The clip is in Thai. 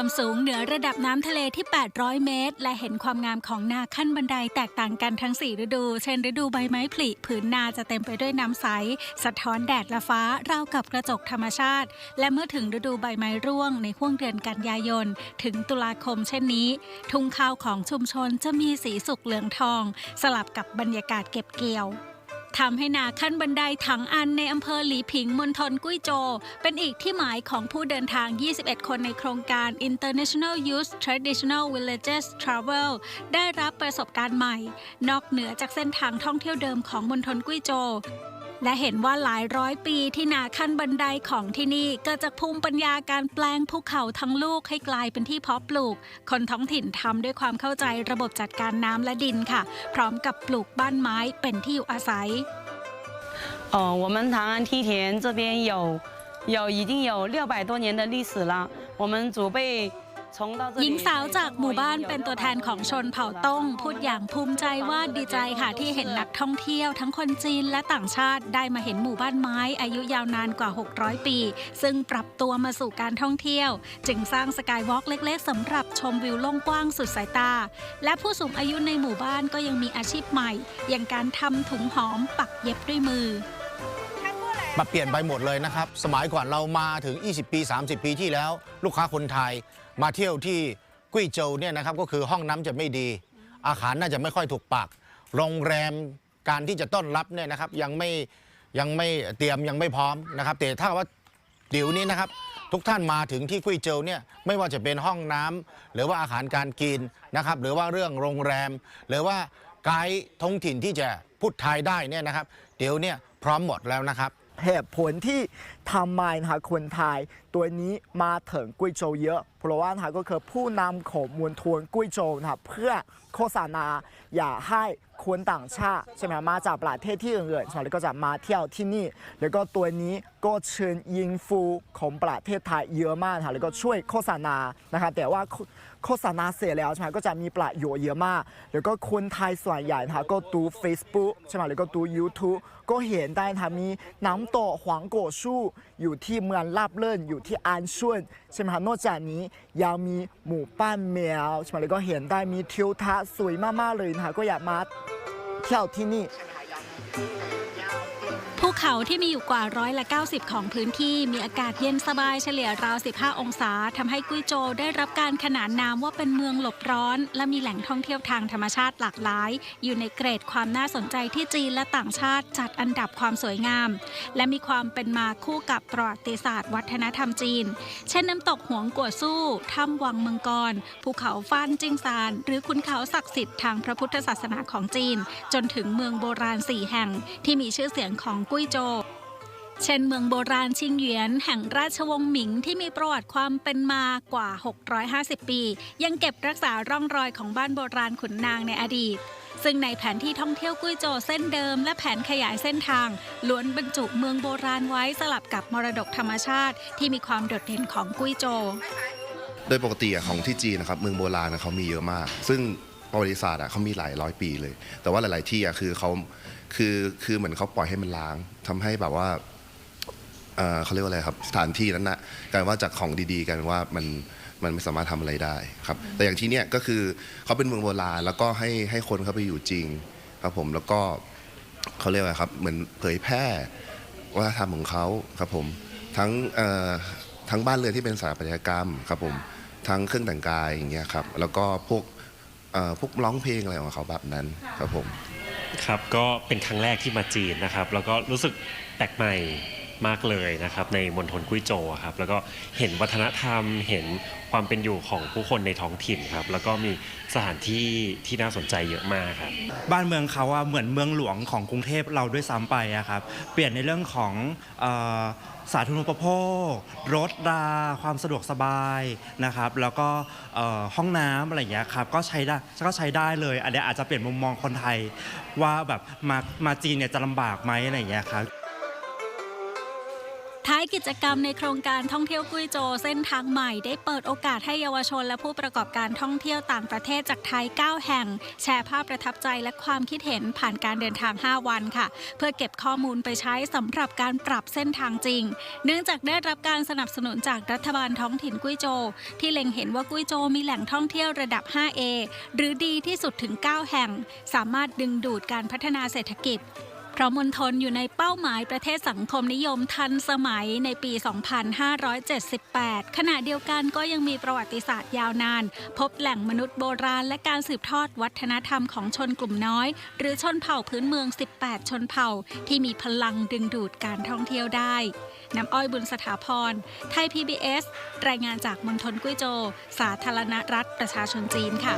ความสูงเหนือระดับน้ำทะเลที่ 800 เมตร และเห็นความงามของนาขั้นบันไดแตกต่างกันทั้ง 4 ฤดู เช่น ฤดูใบไม้ผลิผืนนาจะเต็มไปด้วยน้ำใส สะท้อนแดดและฟ้าราวกับกระจกธรรมชาติ และเมื่อถึงฤดูใบไม้ร่วงในห่วงเดือนกันยายน ถึงตุลาคมเช่นนี้ ทุ่งข้าวของชุมชนจะมีสีสุกเหลืองทอง สลับกับบรรยากาศเก็บเกี่ยว ทำให้นาขั้นบันไดถังอันในอำเภอหลีผิงมณฑลกุ้ยโจวเป็นอีกที่หมายของผู้เดินทาง 21 คนในโครงการ International Youth Traditional Villages Travel ได้รับประสบการณ์ใหม่ นอกเหนือจากเส้นทางท่องเที่ยวเดิมของมณฑลกุ้ยโจว และเห็นว่าหลายร้อยปีที่นาขั้นบันไดของที่นี่เกิดจากภูมิปัญญาการแปลงภูเขาทั้งลูกให้กลายเป็นที่เพาะปลูก คนท้องถิ่นทำด้วยความเข้าใจระบบจัดการน้ำและดินค่ะ พร้อมกับปลูกบ้านไม้เป็นที่อยู่อาศัย 呃，我们长安梯田这边有有已经有六百多年的历史了。我们祖辈从到这里 หญิงสาวจากหมู่บ้านเป็นตัวแทนของชนเผ่าต้ง พูดอย่างภูมิใจว่าดีใจค่ะที่เห็นนักท่องเที่ยวทั้งคนจีนและต่างชาติได้มาเห็นหมู่บ้านไม้ อายุยาวนานกว่า 600 ปี ซึ่งปรับตัวมาสู่การท่องเที่ยว จึงสร้างสกายวอล์กเล็ก ๆสำหรับชมวิวโล่งกว้างสุดสายตา และผู้สูงอายุในหมู่บ้านก็ยังมีอาชีพใหม่ อย่างการทำถุงหอมปักเย็บด้วยมือ มาเปลี่ยนไปหมดเลยนะครับ สมัยก่อนเรามาถึง 20 ปี 30 ปีที่แล้ว ลูกค้าคนไทยมาเที่ยวที่กุ้ยโจวเนี่ยนะครับก็คือห้องน้ำจะไม่ดี อาหารน่าจะไม่ค่อยถูกปากโรงแรมการที่จะต้อนรับเนี่ยนะครับยังไม่ยังไม่เตรียมยังไม่พร้อมนะครับ แต่ถ้าว่าเดี๋ยวนี้นะครับ ทุกท่านมาถึงที่กุ้ยโจวเนี่ยไม่ว่าจะเป็นห้องน้ำหรือว่าอาหารการกินนะครับ หรือว่าเรื่องโรงแรม หรือว่าไกด์ท้องถิ่นที่จะพูดไทยได้เนี่ยนะครับ เดี๋ยวเนี่ยพร้อมหมดแล้วนะครับ เหตุผลที่ทำไมนะคะคนไทย ตัวนี้มาถึงกุ้ยโจวเยอะ เพราะว่านะคะก็คือผู้นำของมวลทวนกุ้ยโจวนะคะเพื่อโฆษณาอย่าให้คนต่างชาติใช่ไหมมาจากประเทศที่อื่นๆแล้วก็จะมาเที่ยวที่นี่ แล้วก็ตัวนี้ก็เชิญยิงฟูของประเทศไทยเยอะมากนะคะแล้วก็ช่วยโฆษณานะคะแต่ว่าโฆษณาเสร็จแล้วใช่ไหมก็จะมีประโยชน์เยอะมาก แล้วก็คนไทยส่วนใหญ่นะคะก็ดู Facebook ใช่ไหมแล้วก็ดู YouTube ก็เห็นได้นะคะมีน้ำตกหวางโกชู่อยู่ที่เมืองลาบเลิ่นอยู่ที่อันชวนใช่ไหมคะนอกจากนี้ยังมีหมู่บ้านแมวใช่ไหมแล้วก็เห็นได้มีทิวทัศน์สวยมากๆเลยนะคะก็อยากมาเที่ยวที่นี่ เขาที่มีอยู่กว่าร้อยละ 90 ของพื้นที่มีอากาศเย็นสบายเฉลี่ยราว 15 องศาทำให้กุ้ยโจวได้รับการขนานนามว่าเป็นเมืองหลบร้อน และมีแหล่งท่องเที่ยวทางธรรมชาติหลากหลาย อยู่ในเกรดความน่าสนใจที่จีนและต่างชาติจัดอันดับความสวยงาม และมีความเป็นมาคู่กับประวัติศาสตร์วัฒนธรรมจีน เช่นน้ำตกหวงกัวสู้ถ้ำวังมืองกร ภูเขาฟ้านจิงซาน หรือขุนเขาศักดิ์สิทธิ์ทางพระพุทธศาสนาของจีน จนถึงเมืองโบราณสี่แห่งที่มีชื่อเสียงของกุ้ยโจ เช่นเมืองโบราณชิงเหวียน แห่งราชวงศ์หมิงที่มีประวัติความเป็นมากว่า 650 ปี ยังเก็บรักษาร่องรอยของบ้านโบราณขุนนางในอดีต ซึ่งในแผนที่ท่องเที่ยวกุ้ยโจวเส้นเดิม และแผนขยายเส้นทาง ล้วนบรรจุเมืองโบราณไว้สลับกับมรดกธรรมชาติ ที่มีความโดดเด่นของกุ้ยโจวโดยปกติของที่จีนนะครับเมืองโบราณเขามีเยอะมาก ซึ่ง ประวัติศาสตร์อะเขามีหลายร้อยปีเลย แต่ว่าหลาย ๆ ที่อะคือเขาคือคือเหมือนเขาปล่อยให้มันล้างทำให้แบบว่าเอ่อเขาเรียกว่าอะไรครับสถานที่นั้นนะกลายว่าจากของดีๆกลายเป็นว่ามันมันไม่สามารถทำอะไรได้ครับ แต่อย่างที่เนี้ยก็คือเขาเป็นเมืองโบราณแล้วก็ให้ให้คนเข้าไปอยู่จริงครับผมแล้วก็เขาเรียกว่าครับเหมือนเผยแพร่วัฒนธรรมของเขาครับผมทั้งทั้งบ้านเรือนที่เป็นสถาปัตยกรรมครับผมทั้งเครื่องแต่งกายอย่างเงี้ยครับแล้วก็พวก พวกร้องเพลงอะไรของเขาแบบนั้นครับผม ครับก็เป็นครั้งแรกที่มาจีนนะครับ แล้วก็รู้สึกแปลกใหม่ มากเลยนะครับในมณฑลกุ้ยโจวครับแล้วก็เห็นวัฒนธรรมเห็นความเป็นอยู่ของผู้คนในท้องถิ่นครับแล้วก็มีสถานที่ที่น่าสนใจเยอะมากครับ บ้านเมืองเขาอะเหมือนเมืองหลวงของกรุงเทพเราด้วยซ้ำไปอะครับ เปลี่ยนในเรื่องของเออสาธารณูปโภค รถราความสะดวกสบายนะครับ แล้วก็เอ่อห้องน้ำอะไรอย่างเงี้ยครับก็ใช้ได้ก็ใช้ได้เลยอันเนี้ยอาจจะเปลี่ยนมุมมองคนไทย ว่าแบบมามาจีนเนี่ยจะลำบากไหมอะไรอย่างเงี้ยครับ ท้ายกิจกรรมในโครงการท่องเที่ยวกุ้ยโจเส้นทางใหม่ได้เปิดโอกาสให้เยาวชนและผู้ประกอบการท่องเที่ยวต่างประเทศจากไทย 9 แห่ง แชร์ภาพประทับใจและความคิดเห็นผ่านการเดินทาง 5 วันค่ะ เพื่อเก็บข้อมูลไปใช้สำหรับการปรับเส้นทางจริง เนื่องจากได้รับการสนับสนุนจากรัฐบาลท้องถิ่นกุ้ยโจ ที่เล็งเห็นว่ากุ้ยโจมีแหล่งท่องเที่ยวระดับ 5A หรือดีที่สุดถึง 9 แห่ง สามารถดึงดูดการพัฒนาเศรษฐกิจ เพราะมณฑลอยู่ในเป้าหมายประเทศสังคมนิยมทันสมัยในปี 2578 ขณะเดียวกันก็ยังมีประวัติศาสตร์ยาวนาน พบแหล่งมนุษย์โบราณ และการสืบทอดวัฒนธรรมของชนกลุ่มน้อย หรือชนเผ่าพื้นเมือง 18 ชนเผ่า ที่มีพลังดึงดูดการท่องเที่ยวได้ น้ำอ้อยบุญสถาพร ไทย PBS รายงานจากมณฑลกุ้ยโจวสาธารณรัฐประชาชนจีนค่ะ